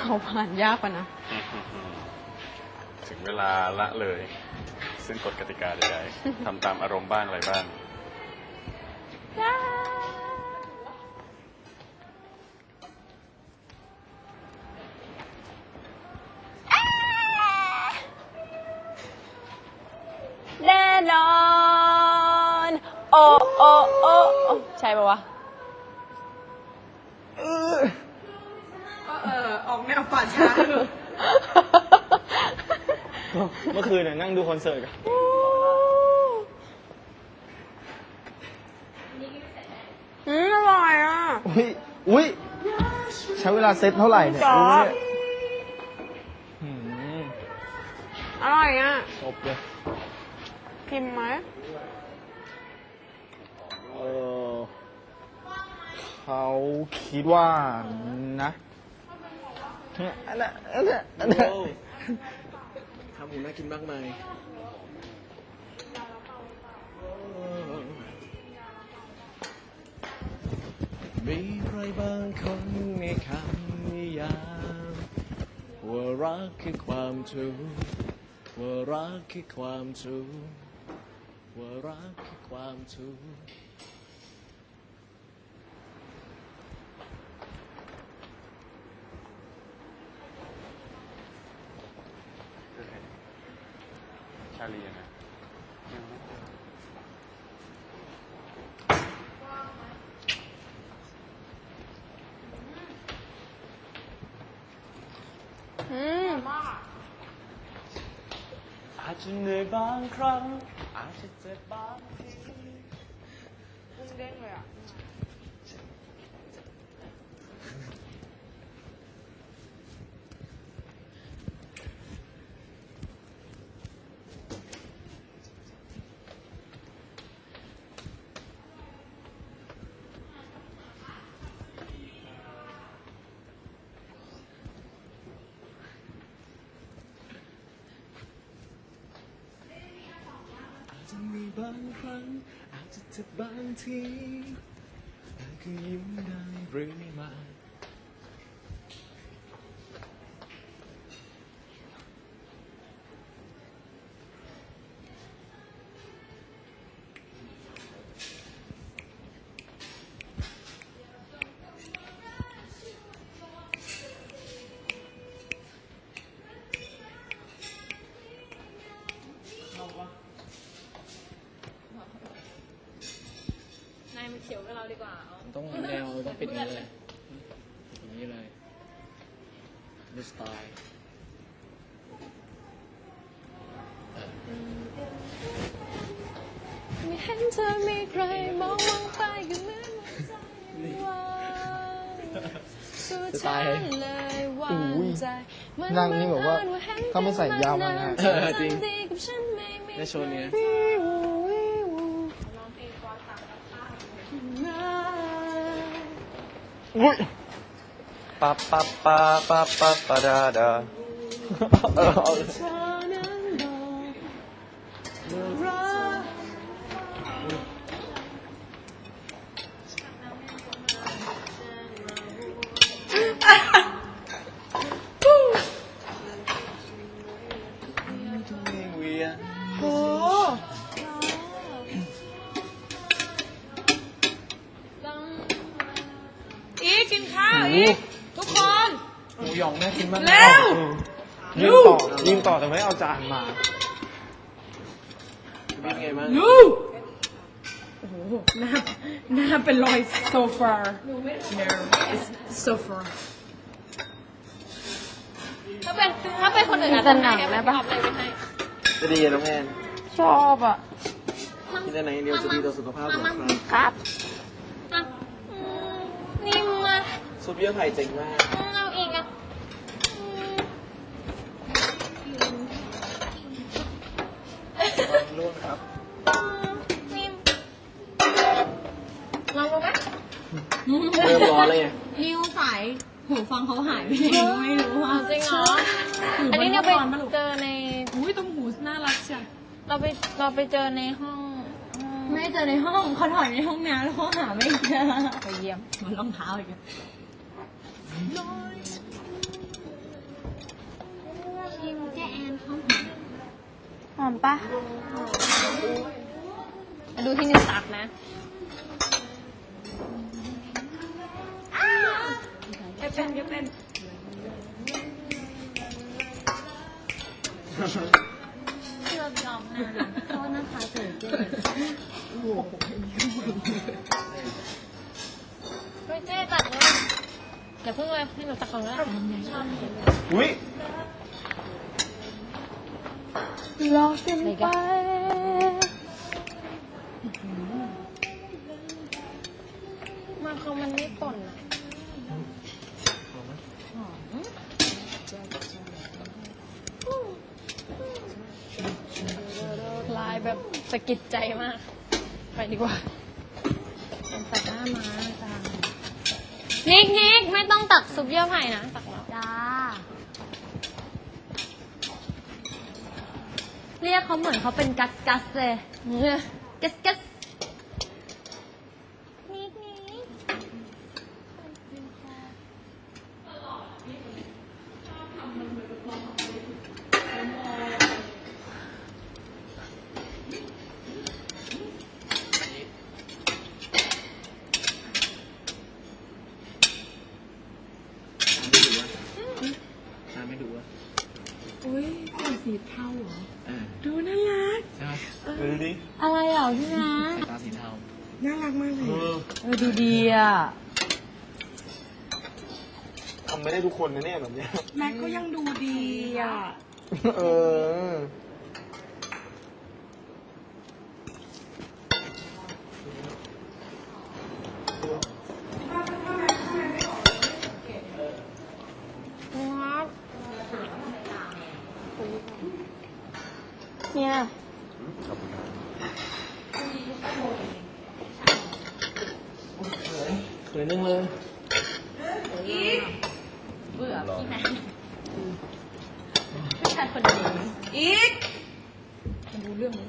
เขาผ่านยากกว่านะ ถึงเวลาละเลย ซึ่งกฎกติกาใดๆทำตามอารมณ์บ้างอะไรบ้าง แน่นอน โอ้โอ้โอ้โอ้ใช่ปะวะ ป่าช้าเมื่อคืนน่ะนั่งดูคอนเสิร์ตกันอืมอร่อยอะ อุ้ยอุ้ยใช้เวลาเซ็ตเท่าไหร่เนี่ยจ๊อบรู้ไหมเนี่ยหืมอร่อยอะจบเลยพิมพ์ไหมเออเขาคิดว่านะ อันนั้นอันนั้นอันนั้นทำหมูน่ากินมากมายมีใครบางคนในคำนิยามว่ารักคือความทุกข์ว่ารักคือความทุกข์ว่ารักคือความทุกข์ ชาลีนะ อืม อา จจะเหนื่อยบางครั้ง อาจจะเจ็บบางทีเด้งเลยอะ จะมีบางครั้งอาจจะเจ็บบางทีแต่ก็ยิ้มได้เรื่อยมา ต้องแนวต้องปิดอย่างนี้เลยอย่างนี้เลยดูสไตล์ไม่เห็นเธอมีใครมองมองไปก็เหมือนว่าสุดท้ายเลยวางใจนั่งนี่แบบว่าถ้าไม่ใส่ยาวมากนะเออจริงดีกับฉันไม่มีในโชว์เนี้ย อุ้ยปะปะปะปะปะปะดาดา เออ กกินข้าวอีก ทุกคน หมูหยองแม่กินมากเร็ว ยิงต่อยิงต่อแต่ไม่เอาจานมาเป็นไงบ้างลูกโอ้โหหน้าหน้าเป็นรอยโซฟา no it's sofa ถ้าเป็นถ้าเป็นคนอื่นอาจจะหนักนะปะจะดีน้องแอนชอบอะกินได้ไหนเดียวจะดีต่อสุขภาพของใครครับ ซุปเยื่อไผ่เจ๋งมากอืมเอาอีกอะอืมร่วงครับนิ่มลองดูไหมเริ่มร้อนเลยไงนิวสายหูฟังเขาหายไปไหนก็ไม่รู้อะจริงเหรอ อันนี้เราไปเจอใน อุ้ยต้มหูน่ารักจังเราไปเราไปเจอในห้องห้องไม่เจอในห้องเขาถอยในห้องน้ำแล้วเขาหาไม่เจอไปเยี่ยมเหมันรองเท้าอีก อนหอมหะมปดูที่นิวตักนะเอเป็นเอเป็นเชื่อมยอมนะโทษนะคะเจ๊เจ๊โอ้เจ๊ตัดเลย อย่าเพิ่งเลยให้หนูตักก่อนนะอุ้ยรอกันไปมาเขามันไม่ป่นอะหอมลายแบบสะกิดใจมาก ไปดีกว่าตัดหน้ามาจ้า นิกนิกไม่ต้องตักซุปเยื่อไผ่นะตักแล้วจ้า เรียกเขาเหมือนเขาเป็นกัสกัสเลยเนี่ยกัสกัสนิกนิก น้ำไม่ดูอะ อุ้ยเป็น สีเทาเหรอเออดูน่ารัก ใช่ไหมดูดิอะไรเหรอพี่นะสายตาสีเทาน่ารักมากเลยเออดูดีอะทำไม่ได้ทุกคนนะเนี่ยแบบเนี้ย แม็กก็ยังดูดีอะ เออ เนี่ยขอบคุณครับสวยนึงเลยเบื่อพี่นะผู้ชายคนนี้อีกดูเรื่องนี้